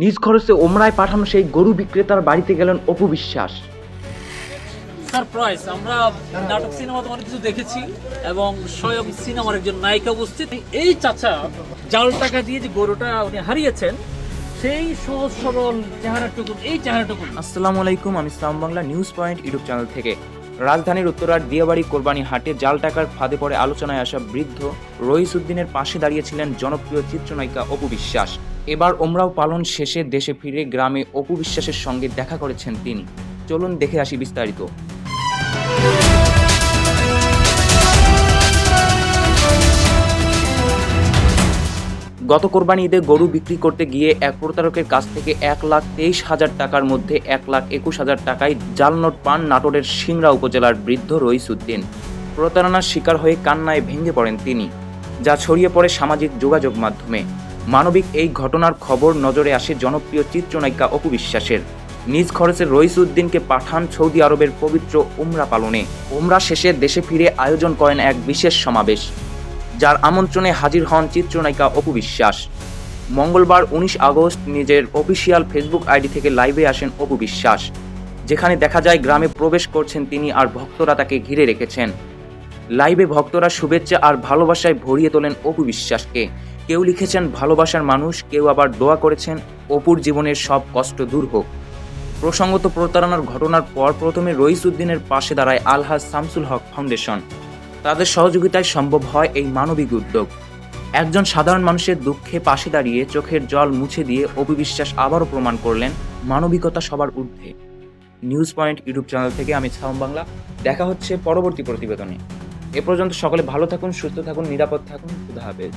নিজ খরচে ওমরায় পাঠানো সেই গরু বিক্রেতার বাড়িতে গেলেন অপু বিশ্বাস। সারপ্রাইজ আমরা নাটক সিনেমাতে অনেক কিছু দেখেছি এবং স্বয়ং সিনেমার একজন নায়িকা উপস্থিত। এই চাচা জাল টাকা দিয়ে যে গরুটা উনি হারিয়েছেন সেই সহজ সরল চেহারাটুকু এই চেহারাটুকু আসসালামু আলাইকুম আমি Islam Bangla news point YouTube channel থেকে। রাজধানীর উত্তরার দিয়াবাড়ি কোরবানি হাটে জাল টাকার ফাঁদে পড়ে আলোচনায় আসা বৃদ্ধ রইসুদ্দিনের পাশে দাঁড়িয়েছিলেন জনপ্রিয় চিত্রনায়িকা অপু বিশ্বাস। এবার ওমরাও পালন শেষে দেশে ফিরে গ্রামে অপু বিশ্বাসের সঙ্গে দেখা করেছেন তিনি। চলুন দেখে আসি বিস্তারিত। গত কোরবানি ঈদে গরু বিক্রি করতে গিয়ে এক প্রতারকের কাছ থেকে এক লাখ তেইশ হাজার টাকার মধ্যে এক লাখ একুশ হাজার টাকায় জাল নোট পান নাটোরের সিংড়া উপজেলার বৃদ্ধ রইসুদ্দিন। প্রতারণার শিকার হয়ে কান্নায় ভেঙে পড়েন তিনি, যা ছড়িয়ে পড়ে সামাজিক যোগাযোগ মাধ্যমে। মানবিক এই ঘটনার খবর নজরে আসে জনপ্রিয় চিত্রনায়িকা অপু বিশ্বাসের। নিজ খরচে রইসুদ্দিনকে পাঠান সৌদি আরবের পবিত্র উমরা পালনে। উমরা শেষে দেশে ফিরে আয়োজন করেন এক বিশেষ সমাবেশ। যার আমন্ত্রণে হাজির হন চিত্রনায়িকা অপু বিশ্বাস। মঙ্গলবার উনিশ আগস্ট নিজের অফিসিয়াল ফেসবুক আইডি থেকে লাইভে আসেন অপু বিশ্বাস। যেখানে দেখা যায় গ্রামে প্রবেশ করছেন তিনি আর ভক্তরা তাকে ঘিরে রেখেছেন। লাইভে ভক্তরা শুভেচ্ছা আর ভালোবাসায় ভরিয়ে তোলেন অপু বিশ্বাসকে। কেউ লিখেছেন, ভালোবাসার মানুষ, কেউ আবার দোয়া করেছেন, অপুর জীবনের সব কষ্ট দূর হোক। প্রসঙ্গত প্রতারণার ঘটনার পর প্রথমে রইসুদ্দিনের পাশে দাঁড়ায় আলহাজ শামসুল হক ফাউন্ডেশন। তাদের সহযোগিতায় সম্ভব হয় এই মানবিক উদ্যোগ। একজন সাধারণ মানুষের দুঃখে পাশে দাঁড়িয়ে চোখের জল মুছে দিয়ে অবিবিশ্বাস আবারও প্রমাণ করলেন মানবিকতা সবার ঊর্ধ্বে। নিউজ পয়েন্ট ইউটিউব চ্যানেল থেকে আমি ছাউম বাংলা। দেখা হচ্ছে পরবর্তী প্রতিবেদনে। এ পর্যন্ত সকলে ভালো থাকুন, সুস্থ থাকুন, নিরাপদ থাকুন। খুদা হাফেজ।